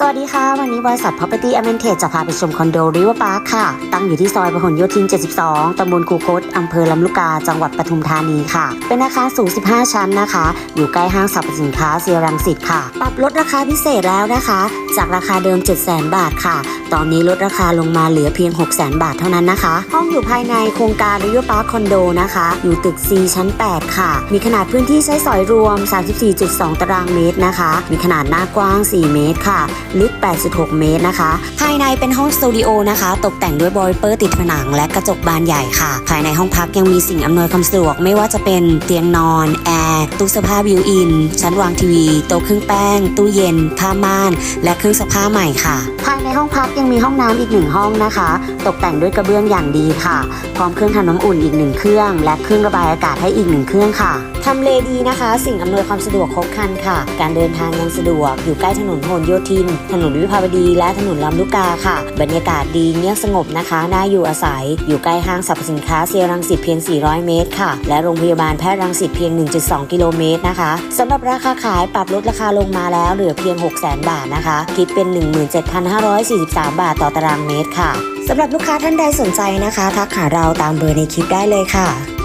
สวัสดีค่ะ วันนี้บริษัท Property a m e n t a g e จะพาไปชมคอนโด River Park ค่ะ ตั้งอยู่ที่ซอยพหลโยธิน 72 ตำบลคูคตอำเภอลำลูกกา จังหวัดปทุมธานีค่ะ เป็นอาคารสูง 15 ชั้นนะคะ อยู่ใกล้ห้างสรรพสินค้าเซียรังสิตค่ะ ปรับลดราคาพิเศษแล้วนะคะ จากราคาเดิม 700,000 บาทค่ะ ตอนนี้ลดราคาลงมาเหลือเพียง 600,000 บาทเท่านั้นนะคะ ห้องอยู่ภายในโครงการ River Park คอนโดนะคะ อยู่ตึก C ชั้น 8 ค่ะ มีขนาดพื้นที่ใช้สอยรวม 34.2 ตารางเมตรนะคะ มีขนาดหน้ากว้าง 4 เมตรค่ะ ลึก 86 เมตรนะคะ ภายในเป็นห้องสตูดิโอนะคะ ตกแต่งด้วยบอยเปอร์ติดผนัง และกระจกบานใหญ่ค่ะ ภายในห้องพักยังมีสิ่งอำนวยความสะดวกไม่ว่าจะเป็นเตียงนอน แอร์ตู้เสื้อผ้าบิวอิน ชั้นวางทีวี โต๊ะเครื่องแป้ง ตู้เย็น ผ้าม่าน และเครื่องซักผ้าใหม่ค่ะ ภายในห้องพักยังมีห้องน้ำอีกหนึ่งห้องนะคะ ตกแต่งด้วยกระเบื้องอย่างดีค่ะ พร้อมเครื่องทำน้ำอุ่นอีกหนึ่งเครื่อง และเครื่องระบายอากาศให้อีกหนึ่งเครื่องค่ะ ทำเลดีนะคะ สิ่งอำนวยความสะดวกครบครันค่ะ การเดินทางยังสะดวก อยู่ใกล้ถนนพหลโยธิน ถนนวิภาวดี และถนนลำลูกกาค่ะ บรรยากาศดีเงียบสงบนะคะ น่าอยู่อาศัย อยู่ใกล้ห้างสรรพสินค้าเซียรังสิตเพียง 400 เมตรค่ะ และโรงพยาบาลแพทย์รังสิตเพียง 1.2 กิโลเมตรนะคะสำหรับราคาขายปรับลดราคาลงมาแล้วเหลือเพียง 600,000 บาทนะคะ คิดเป็น 17,543 บาทต่อตารางเมตรค่ะสำหรับลูกค้าท่านใดสนใจนะคะ ทักหาเราตามเบอร์ในคลิปได้เลยค่ะ